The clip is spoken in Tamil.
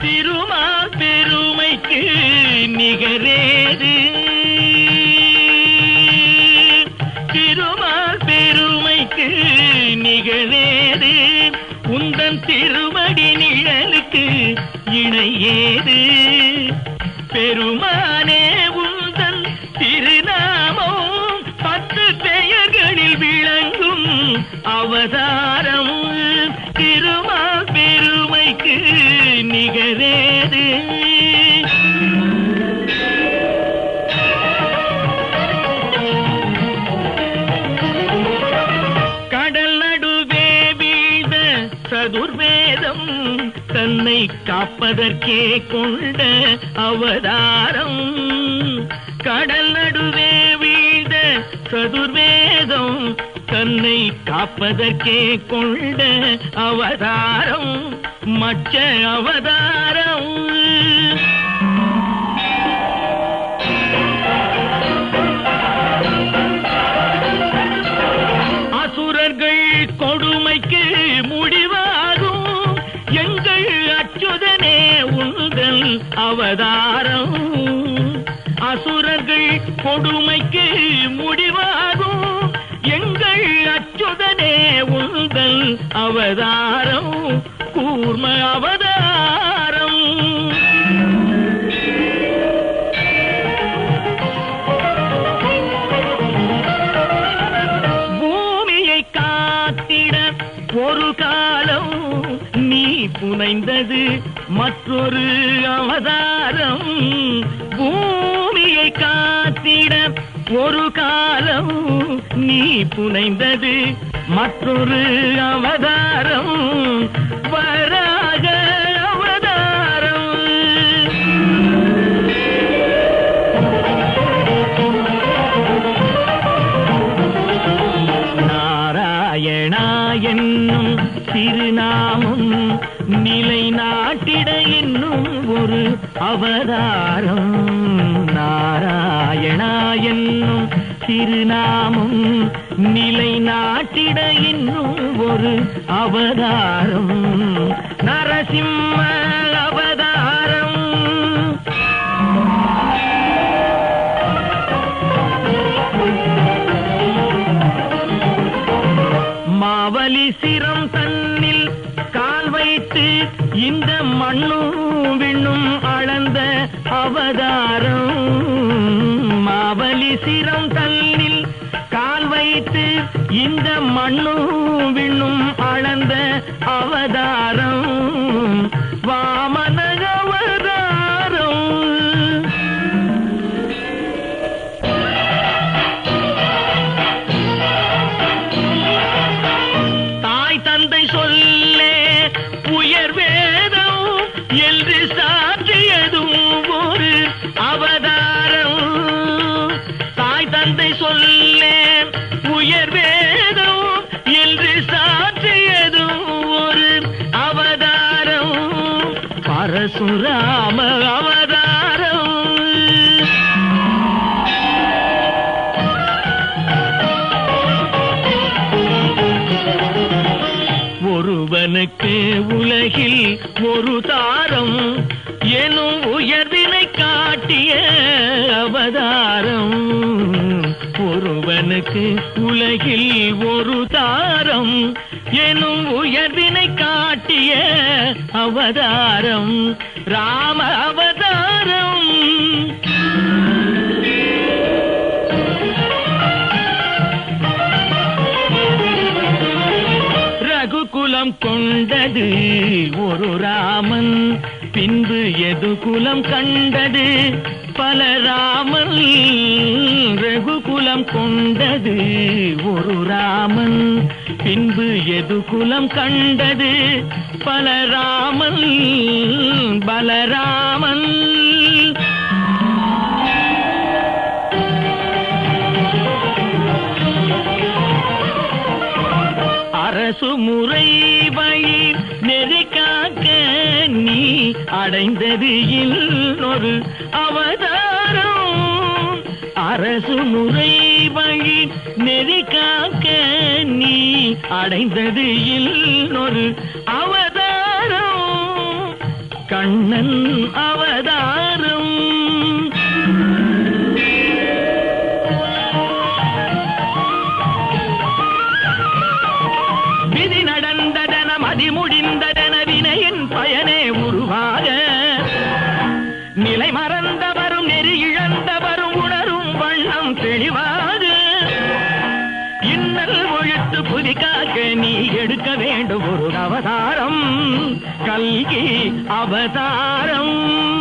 திருமால் பெருமைக்கு நிகரேது திருமால் பெருமைக்கு நிகழேது உந்தன் திருமடி நிழலுக்கு இணையேது பெருமானே உந்தன் திருநாமம் பத்து பெயர்களில் விளங்கும் அவதான் தன்னை காப்பதற்கே கொண்ட அவதாரம். கடல் நடுவே வீழ்ந்த சதுர்வேதம் தன்னை காப்பதற்கே கொண்ட அவதாரம். மற்ற அவதாரம். அசுரர்கள் கொடு அவதாரம். அசுரர்கள் கொடுமைக்கு முடிவாகும். எங்கள் அச்சுதனே உங்கள் அவதாரம். கூர்ம அவதாரம். புனைந்தது மற்றொரு அவதாரம். பூமியை காத்திட ஒரு காலம் நீ புனைந்தது மற்றொரு அவதாரம். வராக அவதாரம். நாராயணா என்னும் திருநாமம் நிலை நாட்டிட என்னும் ஒரு அவதாரம். நாராயணா என்னும் திருநாமம் நிலை நாட்டிட என்னும் ஒரு அவதாரம். நரசிம்ம அவதாரம். மாவலி சிரம் தன்னில் கால் வைத்து இந்த மண்ணும் விண்ணும் அளந்த அவதாரம். மாவலி சிரம் தன்னில் கால் வைத்து இந்த மண்ணும் விண்ணும் அளந்த அவதாரம். பரசுராம அவதாரம் ஒருவனுக்கு உலகில் ஒரு தாரம் எனும் உயர்தினை காட்டிய அவதாரம். ஒருவனுக்கு உலகில் ஒரு தாரம் எனும் உயர் அவதாரம் ராம அவதாரம். ரகுகுலம் கொண்டது ஒரு ராமன் பின்பு எது குலம் கண்டது? பல ராமன் ரகுகுலம் கொண்டது ஒரு ராமன். பின்பு எது குலம் கண்டது? பலராமன் பலராமன். அரசு முறை வழி நெறி நீ அடைந்தது இன்னொரு அவதாரம். அரசு முறை வழி நெறி காக்க நீ அடைந்தது இன்னொரு அவதாரம். கண்ணன் அவதாரம். தெளிவாது. இன்னல் ஒழித்து புதிக்காக நீ எடுக்க வேண்டும் ஒரு அவதாரம். கல்கி அவதாரம்.